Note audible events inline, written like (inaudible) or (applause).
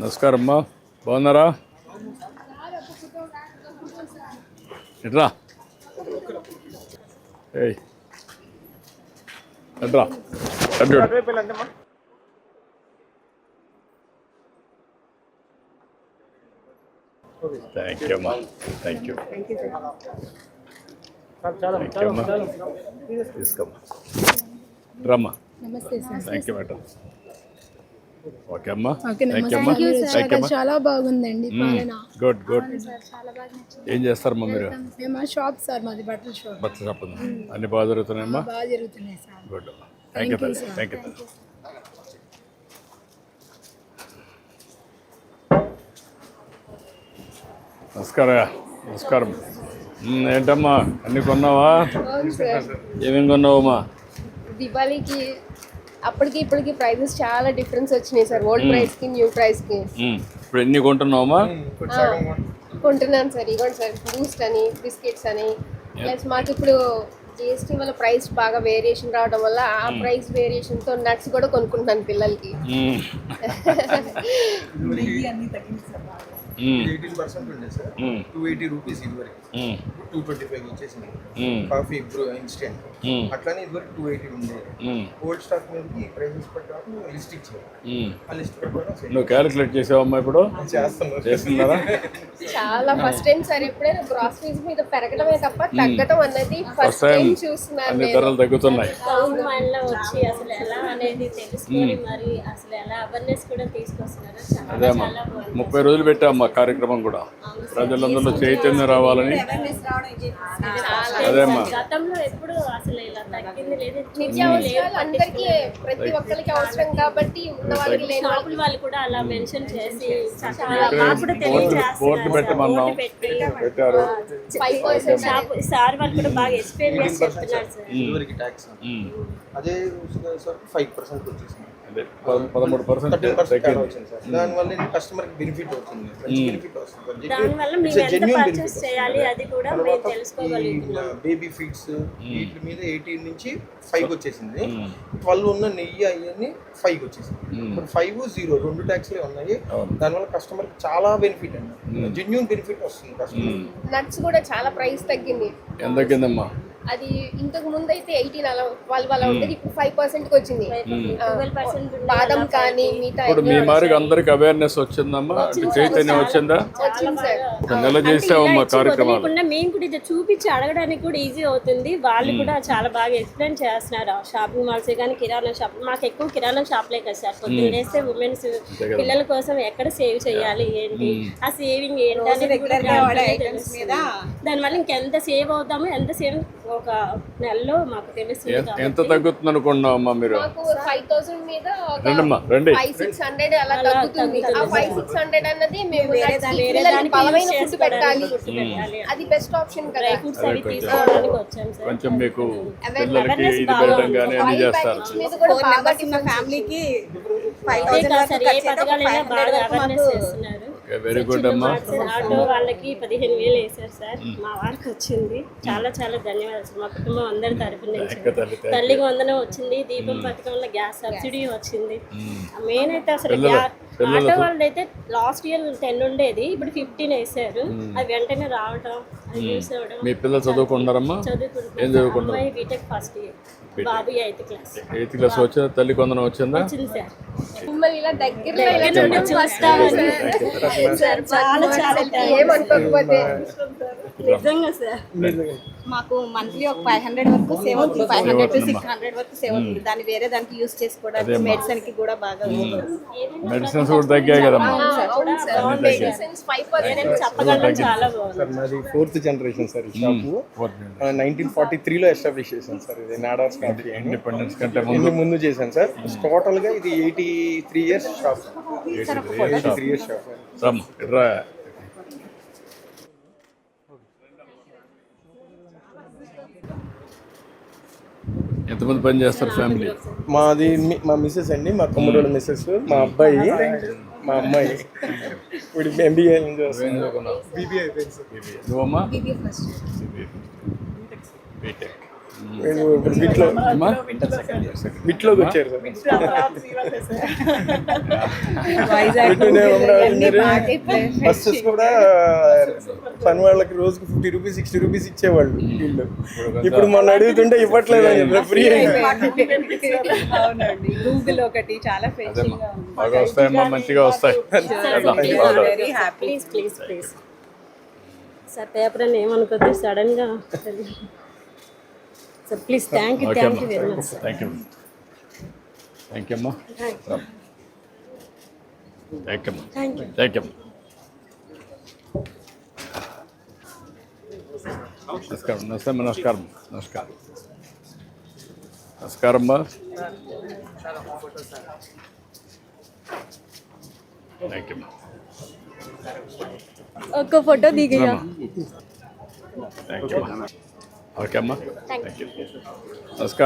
నమస్కారం అమ్మా. బాగున్నారా? ఎట్రా? ఏయ్. ఎట్రా? అడ్డు థ్యాంక్ యూ అమ్మా. థ్యాంక్ యూ థ్యాంక్ యూ అమ్మా. తీసుకోమ్మా. రమ్మా నమస్తే sir. Thank you madam okay అమ్మా. చాలా బాగుందండి గుడ్ గుడ్ ఏం చేస్తారమ్మా మీరు? మేము షాప్ సార్ మాది బట్టల షాప్. బట్టల షాప్ అన్ని బాగా జరుగుతున్నాయమ్మా బాగా జరుగుతున్నాయి sir. Good thank you. Thank you నమస్కారం నమస్కారం. ఏంటమ్మా? అన్ని కొన్నావా? ఏమేమి కొన్నావమ్మా? దివాళీకి అప్పటికి ఇప్పటికి ప్రైజెస్ చాలా డిఫరెన్స్ వచ్చినాయి సార్. ఓల్డ్ ప్రైస్కి న్యూ ప్రైస్కి. ఇప్పుడు ఎన్ని కొంటున్నావమ్మా? ఆ, కొంటున్నాను సార్. ఇవ్వండి సార్. బూస్ట్ అని బిస్కెట్స్ అని. ప్లస్ మాకు ఇప్పుడు జిఎస్టీ వల్ల ప్రైస్ బాగా వేరియేషన్ రావడం వల్ల ఆ ప్రైస్ వేరియేషన్తో నట్స్ కూడా కొనుక్కుంటున్నాను పిల్లలకి. (laughs) ఎయిటీన్ పర్సెంట్ ఉండే సార్. మ్, టూ ఎయిటీ రూపీస్ ఇదివరకు. టూ ట్వంటీ ఫైవ్ వచ్చేసింది కాఫీ బ్రూ ఇన్స్టెంట్ అట్లానే ఇదివరకు టూ ఎయిటీ ఉండేది మ్, ఓల్డ్ స్టాక్ మీదకి ప్రైసెస్ ప్రకారం లిస్ట్ ఇచ్చారు మ్. ఆ లిస్ట్ ప్రకారం నువ్వు క్యాలిక్యులేట్ చేసావమ్మా ఇప్పుడు? చేస్తున్నారు చేస్తున్నారా? చాలా ఫస్ట్ టైం సార్ ఎప్పుడైనా గ్రాసరీస్ మీద పెరగడమే తప్ప తగ్గడం అన్నది ఫస్ట్ టైం చూస్తున్నాను అన్ని నేను. ధరలు తగ్గుతున్నాయి. టౌన్ వాళ్ళ వచ్చి అసలు ఎలా అనేది తెలుసుకొని మరి అసలు ఎలా అవేర్నెస్ కూడా తీసుకొస్తున్నారు చాలా అదేమ్మా చాలా బాగుంది. ముప్పై రోజులు పెట్టామ్మా కార్యక్రమం కూడా. ప్రజలందరిలో చైతన్యం రావాలని. అదేమ్మా గతంలో ఎప్పుడు అసలు ఇలా తగ్గింది లేదు. నిత్యావసరాలు అందరికీ ప్రతి ఒక్కరికి అవసరం కాబట్టి ఉన్న వాళ్ళకి లేని వాళ్ళకి షాపుల వాళ్ళు కూడా అలా మెన్షన్ చేసి చక్కగా మాకు కూడా తెలియజేస్తున్నారు. బోర్డు పెట్టమన్నాం పెట్టారు. సార్ వాళ్ళు కూడా బాగా ఎక్స్ప్లెయిన్ చేసి చెప్తున్నారు మ్. పదమూడు పర్సెంట్ దానివల్ల కస్టమర్కి బెనిఫిట్ అవుతుంది. దానివల్ల మేము ఎంత పర్చేస్ చేయాలి అది కూడా మేము తెలుసుకోగలుగుతున్నాం బేబీ ఫీడ్స్ వీటి మీద ఎయిటీన్ నుంచి ఫైవ్ వచ్చేసింది. ట్వెల్వ్ ఉన్న నెయ్యి అవన్నీ ఫైవ్ వచ్చేసింది. ఇప్పుడు ఫైవ్ జీరో రెండు ట్యాక్స్లే ఉన్నాయి. దానివల్ల కస్టమర్ చాలా బెనిఫిట్ అండి. జెన్యున్ బెనిఫిట్ వస్తుంది కస్టమర్ నట్స్ కూడా చాలా ప్రైస్ తగ్గింది. ఎంత తగ్గిందమ్మా? అది ఇంతకు ముందు అయితే ఎయిటీన్ అలా వాళ్ళు అలా ఉండేది ఇప్పుడు ఫైవ్ పర్సెంట్కి వచ్చింది బాదం కానీ మిగతా ఇప్పుడు మీ మారికి అందరికి అవేర్నెస్ వచ్చిందమ్మా? చైతన్యం వచ్చిందా? నెల చేసావమ్మా కార్యక్రమాలు. వదిలేకుండా మేము కూడా ఇది చూపించి అడగడానికి కూడా ఈజీ అవుతుంది. వాళ్ళు కూడా చాలా బాగా ఎక్స్ప్లెయిన్ చేస్తున్నారు. షాపింగ్ మాల్స్ కానీ కిరాణా షాప్ మాకు ఎక్కువ కిరాణా షాప్లే కదా సార్. పొద్దున్న వేస్తే ఉమెన్స్ పిల్లల కోసం ఎక్కడ సేవ్ చేయాలి ఏంటి? ఆ సేవింగ్ ఏంటి. దానివల్ల ఇంకెంత సేవ్ అవుతామో ఎంత సేవ్ ఒక నెలలో మాకు తెలుస్తుంది ఎ- ఎంత తగ్గుతుంది అనుకున్నావమ్మా మీరు? ఫైవ్ థౌసండ్ మీద రండి. సిక్స్ హండ్రెడ్ అలా తగ్గుతుంది. ఆ ఫైవ్ సిక్స్ హండ్రెడ్ అన్నది మేము బలమైన ఫుడ్ పెట్టాలి. అది బెస్ట్ ఆప్షన్ కదా. ఫుడ్స్ అవి తీసుకోవడానికి వచ్చాం సార్. కొంచెం మీకు పిల్లలకి ఇది పెట్టడం కానీ అన్ని చేస్తారు. మీద కూడా బాగా difference ఫ్యామిలీకి ఫైవ్ అదే థౌసండ్ కాదు సార్ ఏ పథకాలైనా బాగా అవేర్నెస్ చేస్తున్నారు. వెరీ గుడ్ అమ్మా. ఆటో వాళ్ళకి పదిహేను వేలు వేశారు సార్. మా వారికి వచ్చింది. చాలా చాలా ధన్యవాదాలు సార్. మా కుటుంబం అందరి తరఫు నుంచి. తల్లికి వందనం వచ్చింది. దీపం పథకంలో గ్యాస్ సబ్సిడీ వచ్చింది. మెయిన్ అయితే అసలు గ్యా- ఆటో వాళ్ళది అయితే లాస్ట్ ఇయర్ టెన్ ఉండేది ఇప్పుడు ఫిఫ్టీన్ వేసారు. అది వెంటనే రావడం అది మీ పిల్లలు చదువుకుంటున్నారమ్మా? ఏం అమ్మాయి బీటెక్ ఫస్ట్ ఇయర్ బాబు ఎయిత్ క్లాస్ ఎయిత్ క్లాస్ వచ్చిందా తల్లి కొందరం వచ్చిందా? వచ్చింది సార్. మిమ్మల్ని ఇలా దగ్గర నుండి చూడడం చూస్తామని సార్ చాలా చాలా ఏమనుకోకపోతే. నిజంగా సార్. మాకు మంత్లీ ఒక ఫైవ్ హండ్రెడ్ వరకు సేవ్ అవుతుంది. Five hundred to six hundred వరకు సేవ్ అవుతుంది. దాన్ని వేరే దానికి యూస్ చేసుకోవడానికి మెడిసిన్కి కూడా బాగా మెడిసిన్స్ కూడా తగ్గాయి చెప్పగలం. చాలా బాగుంది. మాది fourth generation sir shop. Nineteen forty త్రీలో ఎస్టాబ్లిష్ చేశాను సార్ ఇది నాడార్స్ కాఫీ అని ఇండిపెండెన్స్ కంటే ముందు. ముందు ముందు చేశాను సార్. టోటల్గా ఇది eighty three years shop eighty three years shop రమ్మ ఇట్రా ఎంతమంది పని చేస్తారు ఫ్యామిలీ? మాది మీ- మా మిస్సెస్ అండి మా తమ్ముడు మిస్సెస్ మా అబ్బాయి మా అమ్మాయి. ఇప్పుడు ఎంబీఏ బీబీఐ నువ్వమ్మా? బీబీ ఫస్ట్ బీటెక్ మేము ఇప్పుడు బిట్లో బిట్లోకి వచ్చారు సార్. బస్సెస్ కూడా పని వాళ్ళకి రోజుకి ఫిఫ్టీ రూపీస్ సిక్స్టీ రూపీస్ ఇచ్చేవాళ్ళు వీళ్ళు. ఇప్పుడు మొన్న అడుగుతుంటే ఇవ్వట్లేదు అని ఫ్రీ అవునండి. గూగుల్ ఒకటి చాలా అదేమ్మా ఫ్రెష్గా ఉంది. బాగా వస్తాయమ్మా మంచిగా వస్తాయి. వెళ్దాం. Very happy please please please sir paper అని ఏమనుకోద్దు? సడన్గా sir please thank you okay thank అమ్మా you very much sir thank you thank you అమ్మా థ్యాంక్ యూ అమ్మా థ్యాంక్ యూ థ్యాంక్ యూ అమ్మా నమస్కారం నమస్తే అమ్మా, నమస్కారం నమస్కారం నమస్కారం అమ్మా థ్యాంక్ యూ అమ్మా ఒక్క ఫోటో దిగయ్యా థ్యాంక్ యూ అమ్మా ఓకే అమ్మా థ్యాంక్ యూ నమస్కారం.